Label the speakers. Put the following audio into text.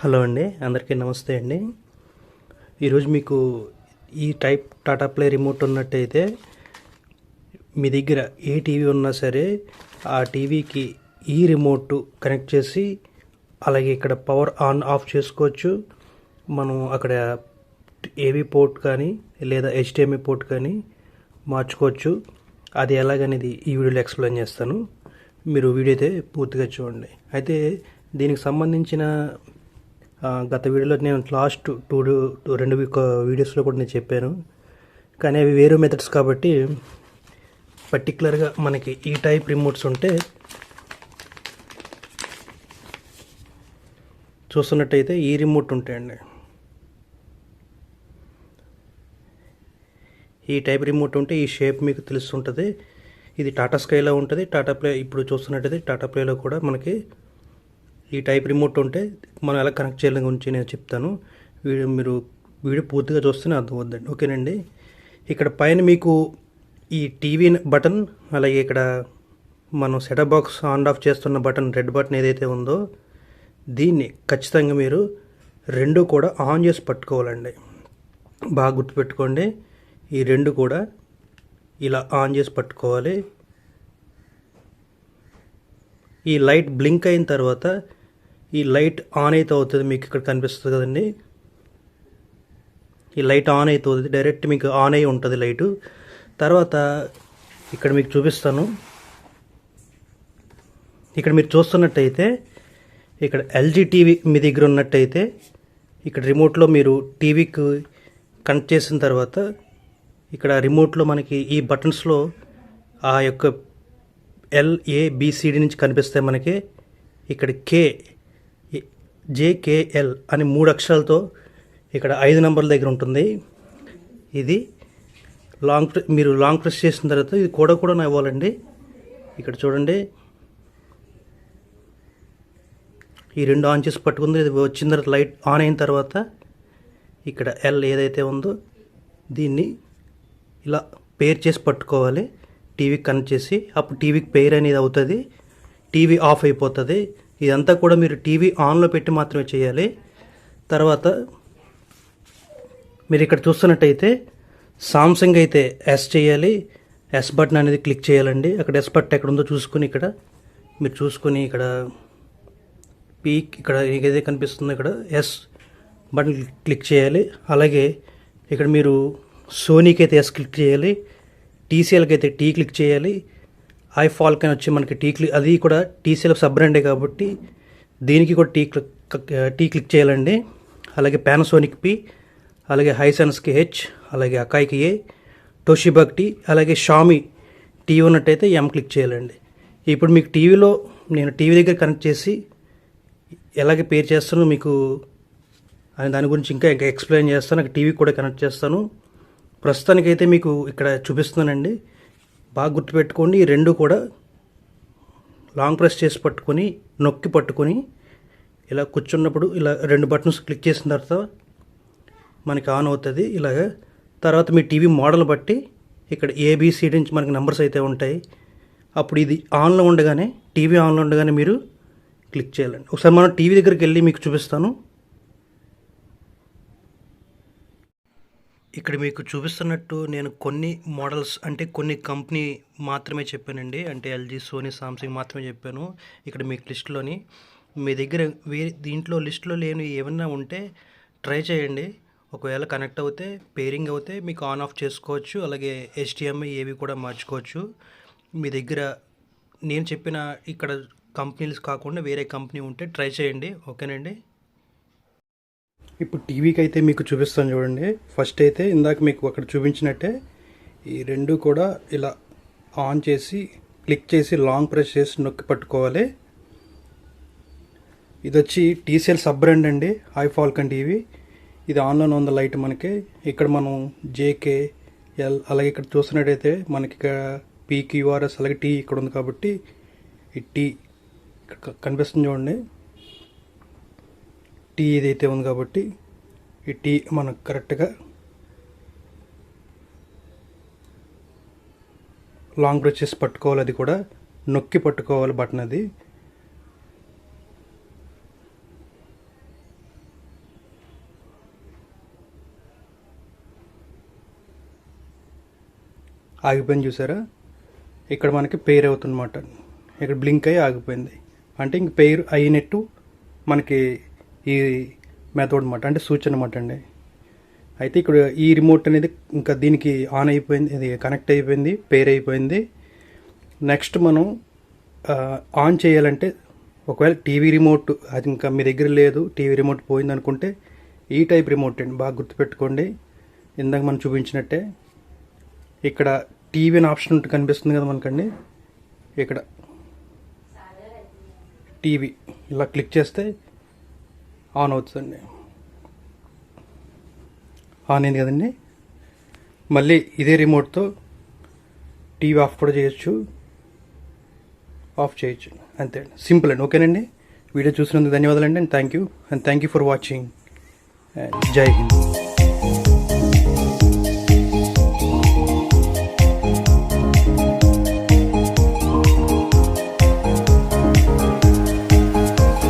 Speaker 1: Hello అండి అందరికీ నమస్తే అండి. ఈరోజు మీకు ఈ టైప్ టాటా ప్లే రిమోట్ ఉన్నట్టయితే మీ దగ్గర ఏ టీవీ ఉన్నా సరే ఆ టీవీకి ఈ రిమోట్ కనెక్ట్ చేసి అలాగే ఇక్కడ పవర్ ఆన్ ఆఫ్ చేసుకోవచ్చు. మనం అక్కడ ఏవి పోర్ట్ కానీ లేదా హెచ్డిఎంఐ పోర్ట్ కానీ మార్చుకోవచ్చు. అది ఎలాగనేది ఈ వీడియోలో ఎక్స్ప్లెయిన్ చేస్తాను. మీరు వీడియో అయితే పూర్తిగా చూడండి. అయితే దీనికి సంబంధించిన గత వీడియోలో నేను లాస్ట్ టూ టూ రెండు వీడియోస్లో కూడా నేను చెప్పాను. కానీ అవి వేరే మెథడ్స్ కాబట్టి పర్టికులర్గా మనకి ఈ టైప్ రిమోట్స్ ఉంటే చూస్తున్నట్టయితే ఈ రిమోట్ ఉంటాయండి. ఈ టైప్ రిమోట్ ఉంటే ఈ షేప్ మీకు తెలుస్తుంటుంది. ఇది టాటా స్కైలో ఉంటుంది. టాటా ప్లే ఇప్పుడు చూస్తున్నట్టయితే టాటా ప్లేలో కూడా మనకి ఈ టైప్ రిమోట్ ఉంటే మనం ఎలా కనెక్ట్ చేయాలని గురించి నేను చెప్తాను. వీడియో మీరు వీడియో పూర్తిగా చూస్తేనే అర్థమవుద్దండి. ఓకేనండి. ఇక్కడ పైన మీకు ఈ టీవీ బటన్ అలాగే ఇక్కడ మనం సెటప్ బాక్స్ ఆన్ ఆఫ్ చేస్తున్న బటన్ రెడ్ బటన్ ఏదైతే ఉందో దీన్ని ఖచ్చితంగా మీరు రెండు కూడా ఆన్ చేసి పట్టుకోవాలండి. బాగా గుర్తుపెట్టుకోండి. ఈ రెండు కూడా ఇలా ఆన్ చేసి పట్టుకోవాలి. ఈ లైట్ బ్లింక్ అయిన తర్వాత ఈ లైట్ ఆన్ అయితే అవుతుంది మీకు ఇక్కడ కనిపిస్తుంది కదండి. ఈ లైట్ ఆన్ అవుతుంది డైరెక్ట్ మీకు ఆన్ అయి ఉంటుంది లైటు. తర్వాత ఇక్కడ మీకు చూపిస్తాను. ఇక్కడ మీరు చూస్తున్నట్టయితే ఇక్కడ ఎల్జీ టీవీ మీ దగ్గర ఉన్నట్టయితే ఇక్కడ రిమోట్లో మీరు టీవీకి కనెక్ట్ చేసిన తర్వాత ఇక్కడ రిమోట్లో మనకి ఈ బటన్స్లో ఆ యొక్క ఎల్ఏబిసిడి నుంచి కనిపిస్తాయి మనకి. ఇక్కడ కే జేకేఎల్ అని మూడు అక్షరాలతో ఇక్కడ ఐదు నంబర్ల దగ్గర ఉంటుంది. ఇది లాంగ్ మీరు లాంగ్ ప్రెస్ చేసిన తర్వాత ఇది కూడా కూడా ఇవ్వాలండి. ఇక్కడ చూడండి. ఈ రెండు ఆన్ చేసి పట్టుకుంది. ఇది వచ్చిన తర్వాత లైట్ ఆన్ అయిన తర్వాత ఇక్కడ ఎల్ ఏదైతే ఉందో దీన్ని ఇలా పేర్ చేసి పట్టుకోవాలి. టీవీకి కనెక్ట్ చేసి అప్పుడు టీవీకి పేర్ అనేది అవుతుంది. టీవీ ఆఫ్ అయిపోతుంది. ఇదంతా కూడా మీరు టీవీ ఆన్లో పెట్టి మాత్రమే చేయాలి. తర్వాత మీరు ఇక్కడ చూస్తున్నట్టయితే సామ్సంగ్ అయితే ఎస్ చేయాలి. ఎస్ బటన్ అనేది క్లిక్ చేయాలండి. అక్కడ ఎస్ బటన్ ఎక్కడ ఉందో చూసుకొని ఇక్కడ మీరు చూసుకొని ఇక్కడ పీక్ ఇక్కడ ఏదైతే కనిపిస్తుందో ఇక్కడ ఎస్ బటన్ క్లిక్ చేయాలి. అలాగే ఇక్కడ మీరు సోనీకి అయితే ఎస్ క్లిక్ చేయాలి. టీసీఎల్కి అయితే టీ క్లిక్ చేయాలి. ఐ ఫాల్కన్ వచ్చి మనకి టీ క్లిక్ అది కూడా టీసీఎల్ సబ్ బ్రాండే కాబట్టి దీనికి కూడా టీ క్లిక్ టీ క్లిక్ చేయాలండి. అలాగే పానాసోనిక్ పి అలాగే హైసన్స్కి హెచ్ అలాగే అకాయికి ఏ టోషిబాక్ టీ అలాగే షామి టీ ఉన్నట్టయితే ఎం క్లిక్ చేయాలండి. ఇప్పుడు మీకు టీవీలో నేను టీవీ దగ్గర కనెక్ట్ చేసి ఎలాగే పేర్ చేస్తాను మీకు అని దాని గురించి ఇంకా ఇంకా ఎక్స్ప్లెయిన్ చేస్తాను. నాకు టీవీ కూడా కనెక్ట్ చేస్తాను. ప్రస్తుతానికైతే మీకు ఇక్కడ చూపిస్తున్నానండి. బాగా గుర్తుపెట్టుకోండి ఈ రెండు కూడా లాంగ్ ప్రెస్ చేసి పట్టుకొని నొక్కి పట్టుకొని ఇలా కూర్చున్నప్పుడు ఇలా రెండు బటన్స్ క్లిక్ చేసిన తర్వాత మనకి ఆన్ అవుతుంది. ఇలాగ తర్వాత మీ టీవీ మోడల్ బట్టి ఇక్కడ ఏబిసిడి నుంచి మనకి నెంబర్స్ అయితే ఉంటాయి. అప్పుడు ఇది ఆన్లో ఉండగానే టీవీ ఆన్లో ఉండగానే మీరు క్లిక్ చేయాలండి. ఒకసారి మనం టీవీ దగ్గరికి వెళ్ళి మీకు చూపిస్తాను. ఇక్కడ మీకు చూపిస్తున్నట్టు నేను కొన్ని మోడల్స్ అంటే కొన్ని కంపెనీ మాత్రమే చెప్పానండి. అంటే ఎల్జీ సోనీ సామ్సంగ్ మాత్రమే చెప్పాను ఇక్కడ మీకు లిస్టులోని. మీ దగ్గర వేరే దీంట్లో లిస్టులో లేని ఏమన్నా ఉంటే ట్రై చేయండి. ఒకవేళ కనెక్ట్ అవుతే పేరింగ్ అవుతే మీకు ఆన్ ఆఫ్ చేసుకోవచ్చు. అలాగే హెచ్డిఎంఐ ఏవి కూడా మార్చుకోవచ్చు. మీ దగ్గర నేను చెప్పిన ఇక్కడ కంపెనీస్ కాకుండా వేరే కంపెనీ ఉంటే ట్రై చేయండి. ఓకేనండి? ఇప్పుడు టీవీకి అయితే మీకు చూపిస్తాను చూడండి. ఫస్ట్ అయితే ఇందాక మీకు అక్కడ చూపించినట్టే ఈ రెండు కూడా ఇలా ఆన్ చేసి క్లిక్ చేసి లాంగ్ ప్రెస్ చేసి నొక్కి పట్టుకోవాలి. ఇది వచ్చి టీసీఎల్ సబ్ బ్రాండ్ అండి హై ఫాల్కన్ టీవీ ఇది ఆన్లోనే ఉంది లైట్ మనకి. ఇక్కడ మనం జేకే ఎల్ అలాగే ఇక్కడ చూసినట్టయితే మనకి ఇక్కడ పీక్యూఆర్ఎస్ అలాగే టీ ఇక్కడ ఉంది కాబట్టి ఈ టీ ఇక్కడ కనిపిస్తుంది చూడండి. టీ ఏదైతే ఉంది కాబట్టి ఈ టీ మనకు కరెక్ట్గా లాంగ్ బ్రషెస్ పట్టుకోవాలి అది కూడా నొక్కి పట్టుకోవాలి బటన్ అది. ఆగిపోయింది చూసారా? ఇక్కడ మనకి పేర్ అవుతుందన్నమాట. ఇక్కడ బ్లింక్ అయ్యి ఆగిపోయింది. అంటే ఇంక పేరు అయినట్టు మనకి ఈ మెథడ్ అనమాట అంటే సూచన అనమాట అండి. అయితే ఇక్కడ ఈ రిమోట్ అనేది ఇంకా దీనికి ఆన్ అయిపోయింది ఇది కనెక్ట్ అయిపోయింది పేర్ అయిపోయింది. నెక్స్ట్ మనం ఆన్ చేయాలంటే ఒకవేళ టీవీ రిమోట్ అది ఇంకా మీ దగ్గర లేదు టీవీ రిమోట్ పోయింది అనుకుంటే ఈ టైప్ రిమోట్ అండి బాగా గుర్తుపెట్టుకోండి. ఇందాక మనం చూపించినట్టే ఇక్కడ టీవీ అని ఆప్షన్ ఉంటుంది కనిపిస్తుంది కదా మనకండి. ఇక్కడ టీవీ ఇలా క్లిక్ చేస్తే ఆన్ అవుతుందండి. ఆన్ అయింది కదండి. మళ్ళీ ఇదే రిమోట్తో టీవీ ఆఫ్ కూడా చేయొచ్చు. ఆఫ్ చేయొచ్చు. అంతే అండి. సింపుల్ అండి. ఓకేనండి? వీడియో చూసినందుకు ధన్యవాదాలండి. And thank you. And thank you for watching. జై హింద్.